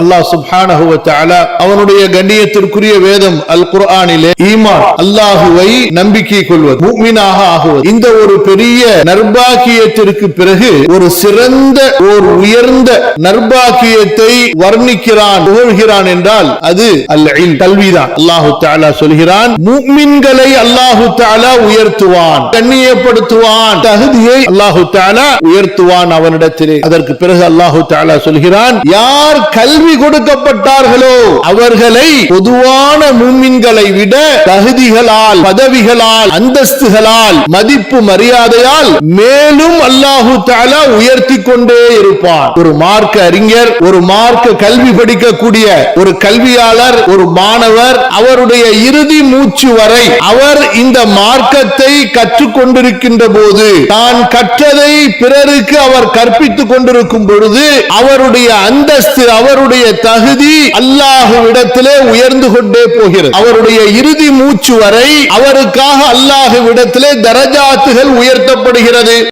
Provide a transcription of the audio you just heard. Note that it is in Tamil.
அல்லாஹ் சுப்ஹானஹு அவனுடைய கண்ணியத்திற்குரிய வேதம் அல் குர்ஆனிலே ஈமான் அல்லாஹுவை நம்பிக்கை கொள்வது மூமினாக ஆகுவது. இந்த ஒரு பெரிய நர்பாக்கியத்திற்கு பிறகு ஒரு சிறந்த ஒரு உயர்ந்த நர்பாக்கியத்தை வர்ணிக்கிறான் புகழ்கிறான் என்றால் அது அல் இல்ம், கல்விதான். அல்லாஹு தாலா சொல்கிறான் மூமின்களை அல்லாஹு தாலா உயர்த்துவான் கண்ணியப்படுத்துவான் தகுதியை அல்லாஹு தாலா உயர்த்துவான் அவனிடத்திலே. அதற்கு பிறகு அல்லாஹு தாலா சொல்கிறான் யார் கல்வி கொடுக்கப்பட்டார்களோ? அவர்களை பொதுவான மூமின்களை விட தகுதிகளால் பதவிகளால் அந்தஸ்துகளால் மதிப்பு மரியாதையால் மேலும் அல்லாஹு தாலா உயர்த்தி கொண்டே இருப்பான் ஒரு மார்க்க அறிஞர் ஒரு மார்க்க கல்வி படிக்கக்கூடிய ஒரு கல்வியாளர் ஒரு மாணவர் அவருடைய இறுதி மூச்சு வரை அவர் இந்த மார்க்கத்தை கற்றுக்கொண்டிருக்கின்ற போது தான் கற்றதை பிறருக்கு அவர் கற்பித்துக் கொண்டிருக்கும் பொழுது அவருடைய அந்தஸ்து அவருடைய அவருடைய தகுதி அல்லாஹுவிடத்திலே உயர்ந்து கொண்டே போகிறது. அவருடைய இறுதி மூச்சு வரை அவருக்காக அல்லாஹுவிடத்திலே தரஜாத்துகள் உயர்த்தப்படுகிறது.